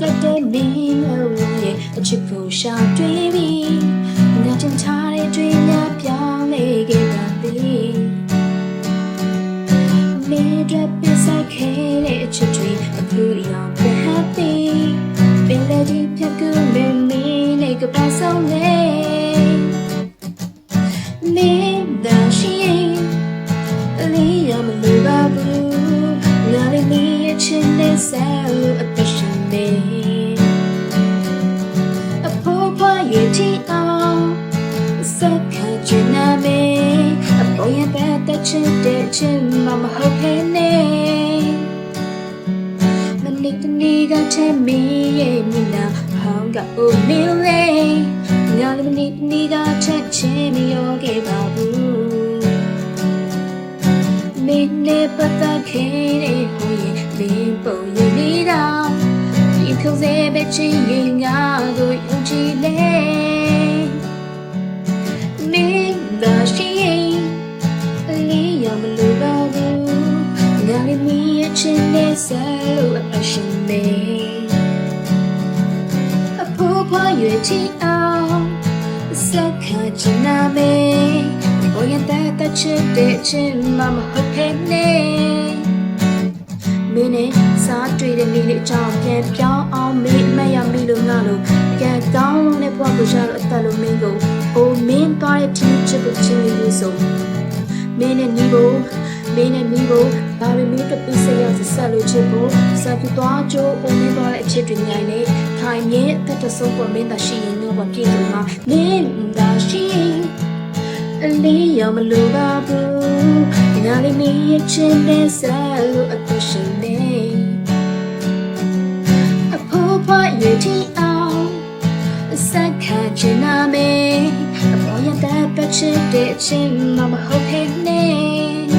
မင်းလို့ရဲ့အချစ်ကိုရှာတွေ့ပြီးငါချင်ထားတဲ့တွေ့များပြောင်းလဲခဲ့ပါသည်မေတဲ့ပစ်ဆိုင်ခဲ့တဲ့အချစ်တွေအခုရောင်ပဲဟပ်ပြီးပင်လေဒီဖြတ်ကူမင်းမင်းနဲ့ကပတ်ဆုံးလေမင်းဒါရှိရင်အလေးရမလို့ပါဘူးငါလေးမင်းရဲ့ချစ်နဲ့ဆက်လို့ အသက်ရှင်နေအဖိုးဖွားရည်တီအောင်စက္ကချင်နာမေအပေါ်ရတဲ့တဲ့ချစ်တဲ့ချစ်မမဟုတ်ခဲ့နေမနစ်တနေ့ကချမ်းမီရဲ့မြနာဟောင်းကအိုမီလေးငါလည်းမနစ်တနေ့ကချက်ချင်းမရောခဲ့ပါဘူးမင်းနဲ့ပတ်သက်ခဲ့တဲ့ဟိုရင်မင်းပုံရည်နေတာဒီ ခုစေပဲချင်ရင်ငါကိုယုံကြည်လေမင်းသာရှိရင်အလေးရမလို့ပါဘူးငါလေးမီးရဲ့ချင်နေဆဲလို့အရှင်မေအဖိုးဖွားရွယ်ချီအောင်စက္ခချင်နာမေဘောရတဲ့တဲ့ချစ်တဲ့ချင်မမဟုတ်ခဲ့နေမင်းနဲ့စားတွေ့တဲ့နေ့လေးအကြောင်းပြန်ပြောင်းအောင် ကိုရှာလို့အသက်လို့မင်းကိုအိုမင်းသွားတဲ့ချင်းချစ်ကိုချင်းလေးဆိုမင်းနဲ့ညီကိုမင်းနဲ့မိကိုဒါပေမဲ့တပိစရစဆက်လို့ချစ်ဖို့ဆက်ပြသွားကြိုးအိုမင်းသွားတဲ့အချစ်တွေညိုင်နေခိုင်မြဲအသက်တဆုံးပေါ်မင်းသာရှိရင်တော့မပြေလို့မှာမင်းသာရှိရင်အလေးရမလို့ပါဘူးငါလေးမင်းရဲ့ချစ်နဲ့ဆက်လို့အသက်ရှင်နေအ ဖိုးဖွားရည်တီအောင်စက္ခချင်နာမေအပေါ်ရတဲ့ပတ်ချစ်တဲ့ချင်းမမဟုတ်ခဲ့နေ